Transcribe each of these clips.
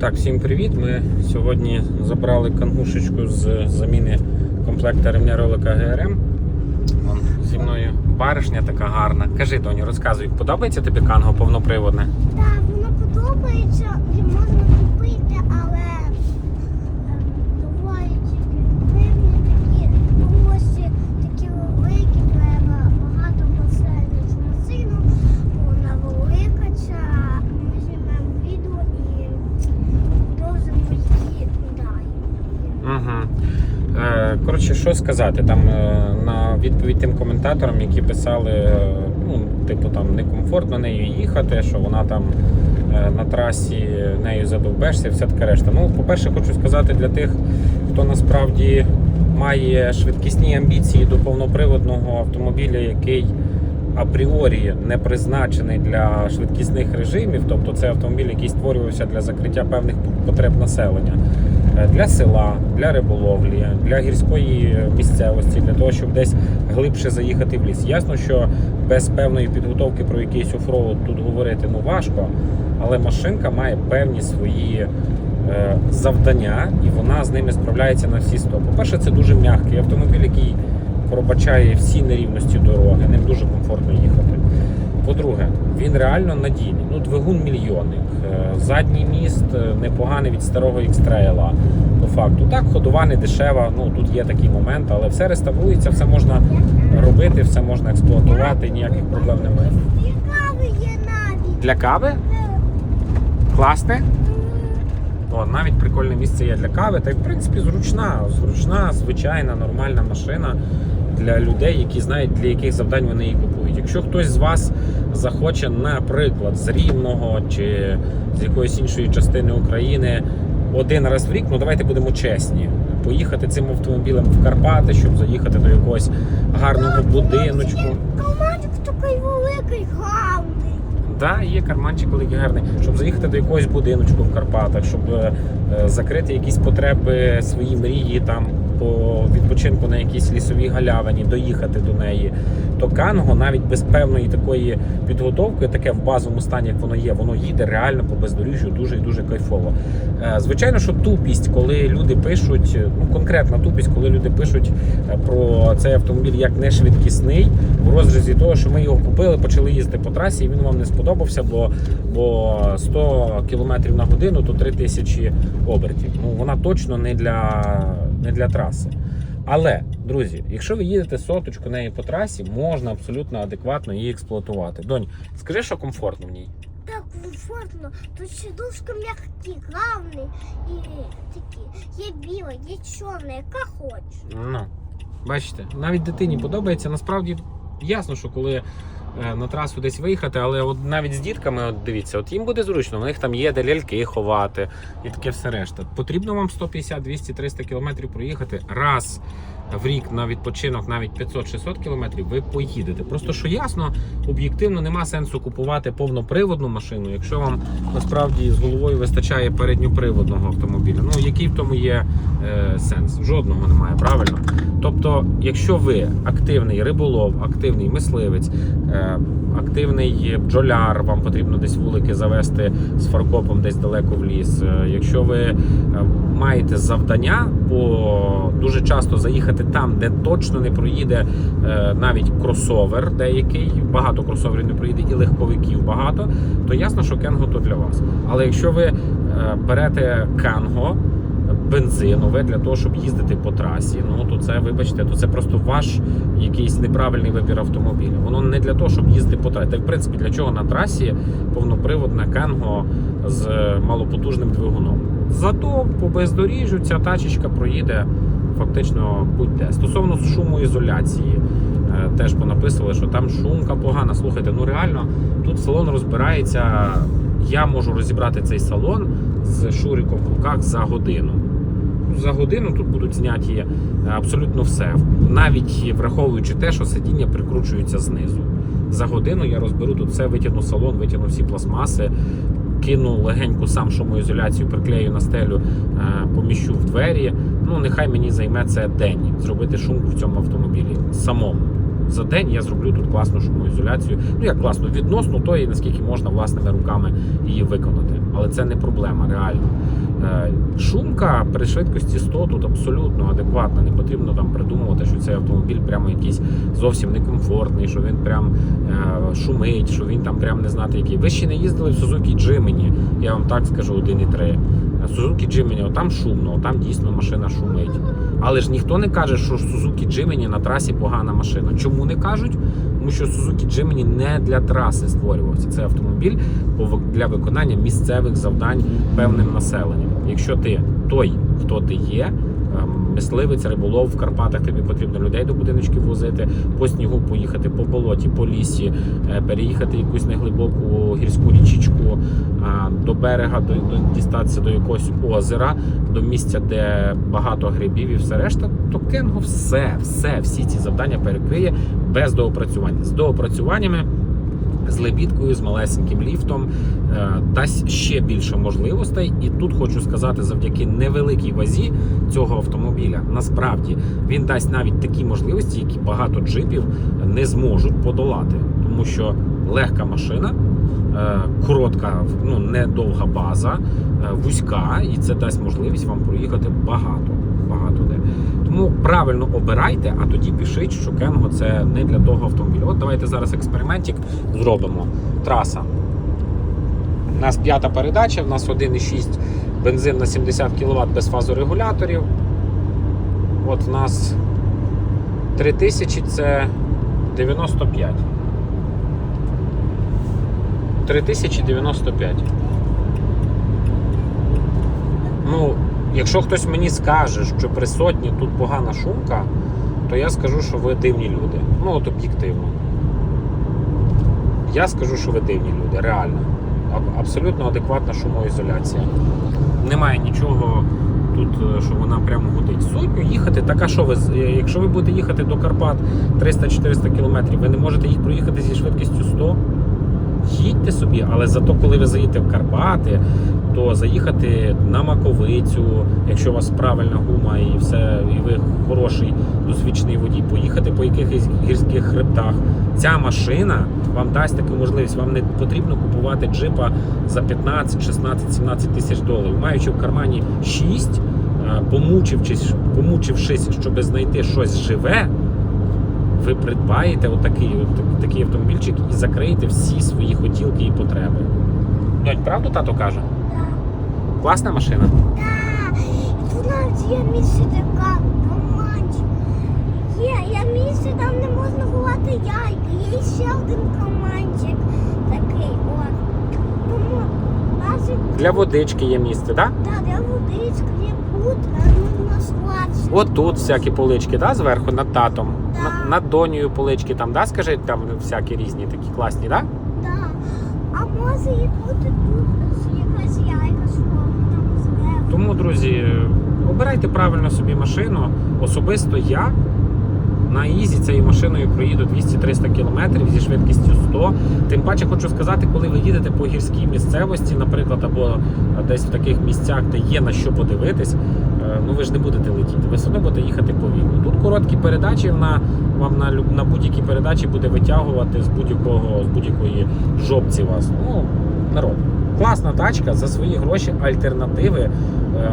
Так, всім привіт. Ми сьогодні забрали кангушечку з заміни комплекта ремня ролика ГРМ. Вон зі мною баришня така гарна. Кажи, Доню, розказуй, подобається тобі канго повноприводне? Так, воно подобається і можна купити, але е, бувають певні такі волосі, такі великі, треба багато басейнів з машину, вона велика, ця ми знімемо відео і довжимо її далі. Угу. Е, коротше, що сказати, там е, на відповідь тим коментаторам, які писали, е, ну, типу, там некомфортно нею їхати, що вона там е, на трасі нею задовбешся і все таке решта. Ну, по-перше, хочу сказати для тих, хто насправді має швидкісні амбіції до повноприводного автомобіля, який апріорі не призначений для швидкісних режимів, тобто це автомобіль, який створювався для закриття певних потреб населення. Е, Для села, для риболовлі, для гірської місцевості, для того, щоб десь глибше заїхати в ліс. Ясно, що без певної підготовки про якийсь офроуд тут говорити ну важко, але машинка має певні свої е, завдання, і вона з ними справляється на всі 100. По-перше, це дуже м'який автомобіль, який пробачає всі нерівності дороги, ним дуже комфортно їхати. По-друге, він реально надійний. Ну, двигун мільйонник. Е, Задній міст е, непоганий від старого X-Trail, по факту. Так, ходова не дешева, ну тут є такий момент, але все реставрується, все можна робити, все можна експлуатувати, ніяких проблем немає. Для кави класне. О, навіть прикольне місце є для кави. Та в принципі зручна, зручна, звичайна, нормальна машина для людей, які знають, для яких завдань вони її купують. Якщо хтось з вас захоче, наприклад, з Рівного чи з якоїсь іншої частини України один раз в рік, ну давайте будемо чесні. Поїхати цим автомобілем в Карпати, щоб заїхати до якогось гарного будиночку. Командик такий великий, гарний. Да, є карманчик великий гарний, щоб заїхати до якогось будиночку в Карпатах, щоб е, е, закрити якісь потреби свої мрії там по відпочинку на якійсь лісовій галявині, доїхати до неї. То Канго навіть без певної такої підготовки, таке в базовому стані, як воно є, воно їде реально по бездоріжжю дуже і дуже кайфово. Е, Звичайно, що тупість, коли люди пишуть, ну конкретна тупість, коли люди пишуть е, про цей автомобіль як не швидкісний, в розрізі того, що ми його купили, почали їздити по трасі, і він вам не сподобався, бо, бо 100 км на годину то 3000 обертів. Ну вона точно не для, не для траси. Але, друзі, якщо ви їдете соточку неї по трасі, можна абсолютно адекватно її експлуатувати. Донь, скажи, що комфортно в ній. Так комфортно, тут сидушка м'які, главний і такі. Є біла, є чорна, яка хочеш. Ну, бачите, навіть дитині подобається. Насправді ясно, що коли на трасу десь виїхати, але от навіть з дітками, от дивіться, от їм буде зручно, в них там є де ляльки ховати і таке все решта. Потрібно вам 150, 200, 300 кілометрів проїхати раз. В рік на відпочинок навіть 500-600 кілометрів ви поїдете. Просто що ясно, об'єктивно нема сенсу купувати повноприводну машину, якщо вам насправді з головою вистачає передньоприводного автомобіля. Ну який в тому є е, сенс? Жодного немає, правильно? Тобто, якщо ви активний риболов, активний мисливець, е, активний бджоляр, вам потрібно десь вулики завести з фаркопом десь далеко в ліс. е, Якщо ви е, маєте завдання по дуже часто заїхати там, де точно не проїде е, навіть кросовер, деякий, багато кросоверів не проїде, і легковиків багато, то ясно, що Кенго то для вас. Але якщо ви берете Канго, бензинове для того, щоб їздити по трасі. Ну то це, вибачте, то це просто ваш якийсь неправильний вибір автомобіля. Воно не для того, щоб їздити по трасі. Та в принципі для чого на трасі повноприводна Кенго з малопотужним двигуном. Зато по бездоріжжю ця тачечка проїде фактично будь-де. Стосовно шумоізоляції. е, Теж понаписували, що там шумка погана. Слухайте, ну реально тут салон розбирається. Я можу розібрати цей салон з Шуриком в руках за годину. За годину тут будуть зняті е, абсолютно все, навіть враховуючи те, що сидіння прикручується знизу. За годину я розберу тут все, витягну салон, витягну всі пластмаси, кину легеньку сам шумоізоляцію, приклею на стелю, е, поміщу в двері. Ну, нехай мені займе це день зробити шумку в цьому автомобілі самому. За день я зроблю тут класну шумоізоляцію. Ну як класно, відносно тої, наскільки можна власними руками її виконати. але це не проблема, реально. Е, Шумка при швидкості 100 тут абсолютно адекватна. Не потрібно там придумувати, що цей автомобіль прямо якийсь зовсім некомфортний, що він прям е, шумить, що він там прям не знати який. Ви ще не їздили в Suzuki Jimny, я вам так скажу 1.3. Suzuki Jimny, там шумно, там дійсно машина шумить. Але ж ніхто не каже, що Suzuki Jimny на трасі погана машина. Чому не кажуть? Тому що Suzuki Jimny не для траси створювався. Це автомобіль для виконання місцевих завдань певним населенням. Якщо ти той, хто ти є, мисливець, риболов в Карпатах, тобі потрібно людей до будиночків возити, по снігу поїхати по болоті, по лісі, е, переїхати якусь неглибоку гірську річечку до берега, до, до дістатися до якогось озера, до місця, де багато грибів і все решта, то Кенго все, все, всі ці завдання перекриє без доопрацювання. З доопрацюваннями. З лебідкою, з малесеньким ліфтом е, дасть ще більше можливостей. І тут хочу сказати, завдяки невеликій вазі цього автомобіля, насправді він дасть навіть такі можливості, які багато джипів не зможуть подолати, тому що легка машина, е, коротка, ну не довга база, е, вузька, і це дасть можливість вам проїхати багато. Тому правильно обирайте, а тоді пишіть, що Кенго це не для того автомобіля. От давайте зараз експериментик зробимо. Траса. У нас п'ята передача, в нас 1,6 бензин на 70 кВт без фазорегуляторів. От в нас 3000 це 95. 3095. Ну, якщо хтось мені скаже, що при сотні тут погана шумка, то я скажу, що ви дивні люди. Ну, от об'єктивно. Я скажу, що ви дивні люди, реально. Абсолютно адекватна шумоізоляція. Немає нічого тут, е, що вона прямо гудить. Сотню їхати, так а що ви, е, якщо ви будете їхати до Карпат 300-400 км, ви не можете їх проїхати зі швидкістю 100? Їдьте собі, але зато, коли ви заїдете в Карпати, то заїхати на Маковицю, якщо у вас правильна гума і все, і ви хороший досвідчений водій, поїхати по якихось гірських хребтах. Ця машина вам дасть таку можливість. Вам не потрібно купувати джипа за 15, 16, 17 тисяч доларів. Маючи в кармані 6, е, помучившись, помучившись, щоб знайти щось живе, ви придбаєте отакий, от такий автомобільчик і закриєте всі свої хотілки і потреби. Донь, правду тато каже? Так. Класна машина. Так. Тут навіть є місце така команді. Є, є місце, там не можна ховати яйка. Є ще один команчик такий. От. Тому навіть Для водички є місце, так? Да? та, де водичка, є путка, ну на склад. От тут всякі полички, да, зверху над татом. на, Над, донею полички там, да, скажи, там всякі різні такі класні, да? Так. А може і бути тут якась яйка там зверху. Тому, друзі, обирайте правильно собі машину. Особисто я на Ізі цією машиною проїду 200-300 км зі швидкістю 100. Тим паче хочу сказати, коли ви їдете по гірській місцевості, наприклад, або десь в таких місцях, де є на що подивитись, е, ну ви ж не будете летіти, ви все одно будете їхати повільно. Тут короткі передачі, вона вам на, на будь-якій передачі буде витягувати з будь-якого з будь-якої жопці вас. Ну, народ. Класна тачка за свої гроші, альтернативи. е,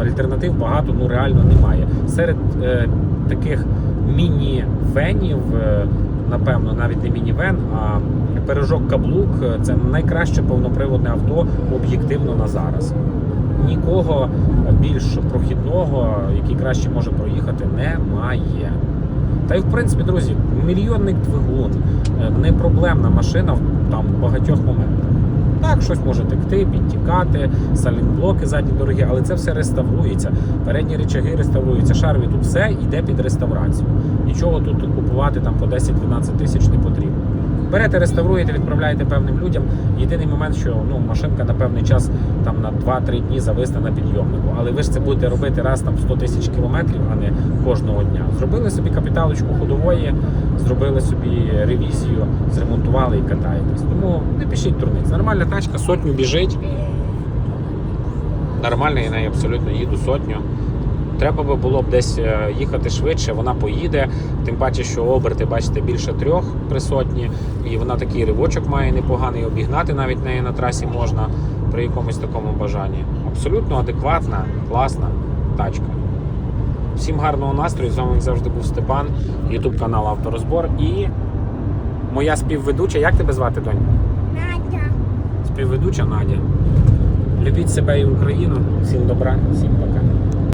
Альтернатив багато ну реально немає. Серед е, таких міні-венів, е, напевно, навіть не міні-вен, а пережок каблук е, це найкраще повноприводне авто об'єктивно на зараз. Нікого більш прохідного, який краще може проїхати, немає. Та й в принципі, друзі, мільйонник двигун, е, не проблемна машина в там багатьох моментах. Так, щось може текти, підтікати, салінблоки задні дороги, але це все реставрується. Передні речаги реставруються, шарві тут все йде під реставрацію. Нічого тут купувати там по 10-12 тисяч не потрібно. Берете, реставруєте, відправляєте певним людям. Єдиний момент, що ну машинка на певний час там на 2-3 дні зависне на підйомнику. Але ви ж це будете робити раз там 100 тисяч кілометрів, а не кожного дня. Зробили собі капіталочку ходової, зробили собі ревізію, зремонтували і катаєтесь. Тому не пишіть турниць. Нормальна тачка, сотню біжить. Нормально, я нею абсолютно їду сотню. Треба би було б десь е, їхати швидше, вона поїде. Тим паче, що оберти, бачите, більше трьох при сотні, і вона такий ривочок має непоганий, обігнати навіть неї на трасі можна. при якомусь такому бажанні. Абсолютно адекватна, класна тачка. Всім гарного настрою. З вами як завжди був Степан, Ютуб канал Авторозбор і моя співведуча. Як тебе звати, донь? Надя. Співведуча Надя. Любіть себе і Україну. Всім добра, всім пока.